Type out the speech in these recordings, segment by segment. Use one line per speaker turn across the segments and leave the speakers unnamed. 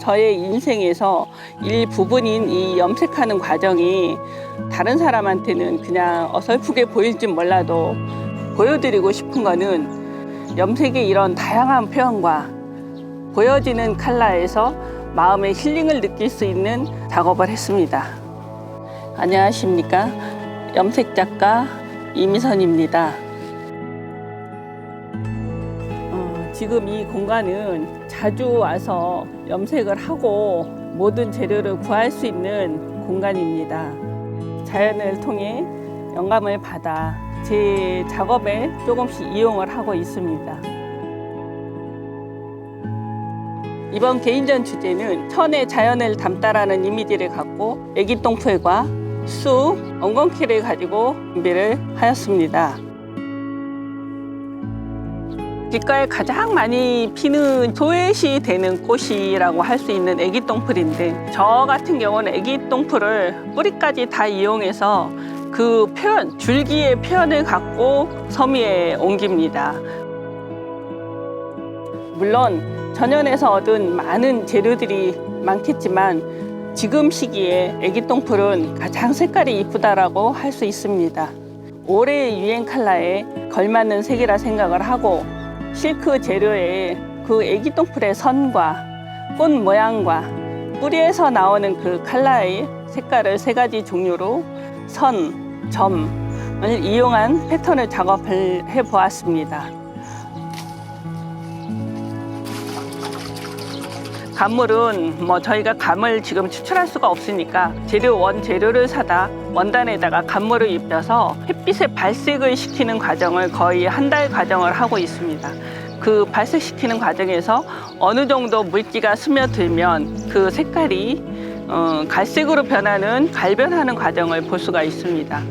저의 인생에서 일부분인 이 염색하는 과정이 다른 사람한테는 그냥 어설프게 보일지 몰라도 보여드리고 싶은 거는 염색의 이런 다양한 표현과 보여지는 컬러에서 마음의 힐링을 느낄 수 있는 작업을 했습니다. 안녕하십니까. 염색 작가 이미선입니다. 지금 이 공간은 자주 와서 염색을 하고 모든 재료를 구할 수 있는 공간입니다. 자연을 통해 영감을 받아 제 작업에 조금씩 이용을 하고 있습니다. 이번 개인전 주제는 천의 자연을 담다라는 이미지를 갖고 애기똥풀과 수, 엉겅퀴를 가지고 준비를 하였습니다. 길가에 가장 많이 피는 소외시 되는 꽃이라고 할 수 있는 애기똥풀인데 저 같은 경우는 애기똥풀을 뿌리까지 다 이용해서 그 표현, 줄기의 표현을 갖고 섬유에 옮깁니다. 물론 전연에서 얻은 많은 재료들이 많겠지만 지금 시기에 애기똥풀은 가장 색깔이 이쁘다라고 할 수 있습니다. 올해의 유행 컬러에 걸맞는 색이라 생각을 하고 실크 재료에 그 애기 똥풀의 선과 꽃 모양과 뿌리에서 나오는 그 컬러의 색깔을 세 가지 종류로 선, 점을 이용한 패턴을 작업을 해 보았습니다. 감물은 뭐 저희가 감을 지금 추출할 수가 없으니까 재료 원 재료를 사다 원단에다가 감물을 입혀서 햇빛에 발색을 시키는 과정을 거의 한 달 과정을 하고 있습니다. 그 발색시키는 과정에서 어느 정도 물기가 스며들면 그 색깔이 어, 갈색으로 변하는 갈변하는 과정을 볼 수가 있습니다.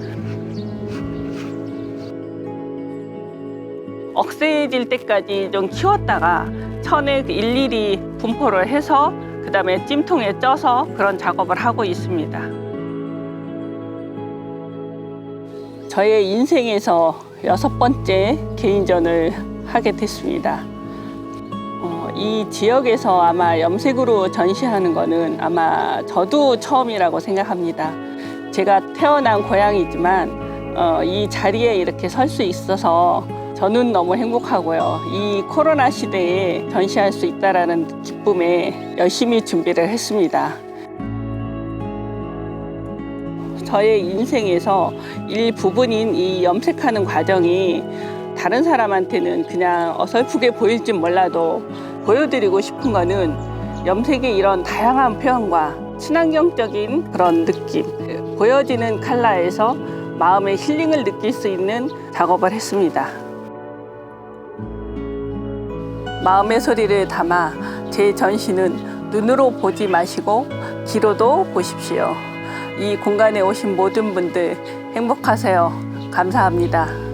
억세질 때까지 좀 키웠다가 천에 일일이 분포를 해서 그 다음에 찜통에 쪄서 그런 작업을 하고 있습니다. 저의 인생에서 여섯 번째 개인전을 하게 됐습니다. 어, 이 지역에서 아마 염색으로 전시하는 거는 아마 저도 처음이라고 생각합니다. 제가 태어난 고향이지만 어, 이 자리에 이렇게 설 수 있어서 저는 너무 행복하고요. 이 코로나 시대에 전시할 수 있다라는 기쁨에 열심히 준비를 했습니다. 저의 인생에서 일부분인 이 염색하는 과정이 다른 사람한테는 그냥 어설프게 보일지 몰라도 보여드리고 싶은 거는 염색의 이런 다양한 표현과 친환경적인 그런 느낌, 보여지는 컬러에서 마음의 힐링을 느낄 수 있는 작업을 했습니다. 마음의 소리를 담아 제 전시는 눈으로 보지 마시고 귀로도 보십시오. 이 공간에 오신 모든 분들 행복하세요. 감사합니다.